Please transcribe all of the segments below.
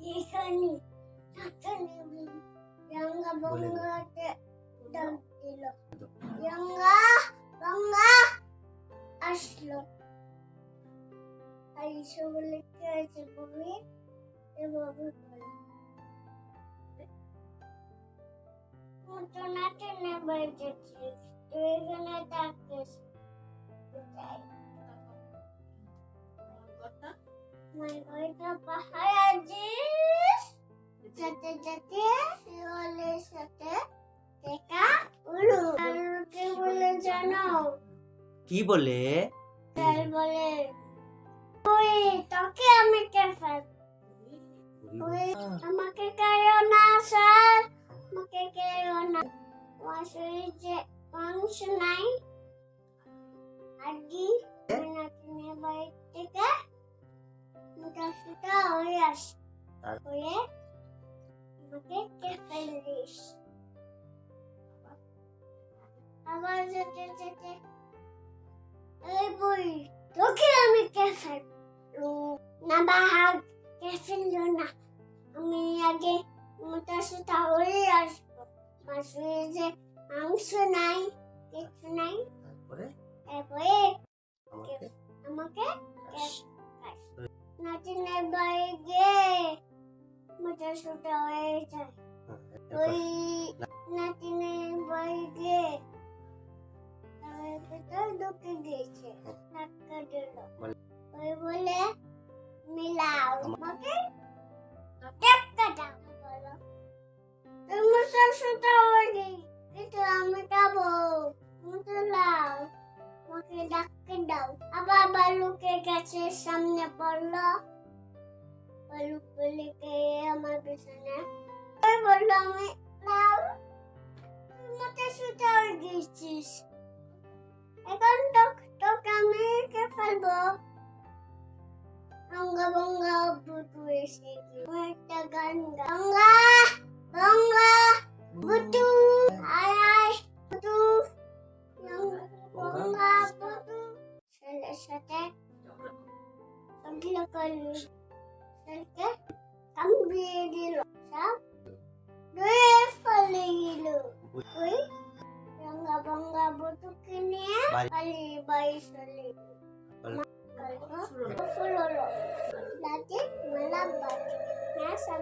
이선이 작전님이 영화 보는 거 같아. দিল রঙা রঙা আসলো। আর এসে বলে কে আছে বমি এ বাবু বলে। মতো না টেনে বেঁচেছি তুই এখানে থাকিস পাহাড় আছিস শিওলের সাথে। দেখা উলু আলুকে বলে জানো কি বলে? তাই বলে ওই তোকে আমি কে ফেল ওই আমাকে কেড়ো না স্যার। আমাকে কেড়ো না। আমার শরীরে মাংস নাই আজকে নাতিনে বাড়ি থেকে মোটা সুটা হয়ে আস হয়ে আমাকে কে তোকে আমি কে ফেলব না বাহাগ কে ফেলল না আমি আগে মোটা সুটা হয়ে আসব আমার শরীরে মাংস নাই কিছু নাই তারপরে তারপরে আমাকে নাতিনের বাড়ি গিয়ে মোটা সুটা হয়ে যায় ওই নাতিনের ভেতর ঢুকে গিয়েছে ধাক্কা দিল ওই বলে মিলাও। আমাকে দাও বলো। তুমি সুটা হয়ে গেই কিন্তু আমি যাব। মুতো লাও আমাকে ডাক্কে দাও। আবার বালুকে গাছের সামনে পড়ল বালুক বলে কে আমার পেছনে। ওই বলল আমি মোটা সুটা হয়ে গেছিস এখন তো তোকে আমি কে ফেলবো গঙ্গা গঙ্গা বুটু এসে গিয়ে একটা গান গঙ্গা গঙ্গা বুটু আয় আয় বুটু গঙ্গা বুটু ছেলের সাথে ঝগড়া করলো ছেলেকে কামড়িয়ে দিল সব ধুয়ে ফেলে গেল ওই Ranga বঙ্গা rambut tu kini balik balik balik balik balik balik balik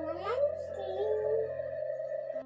balik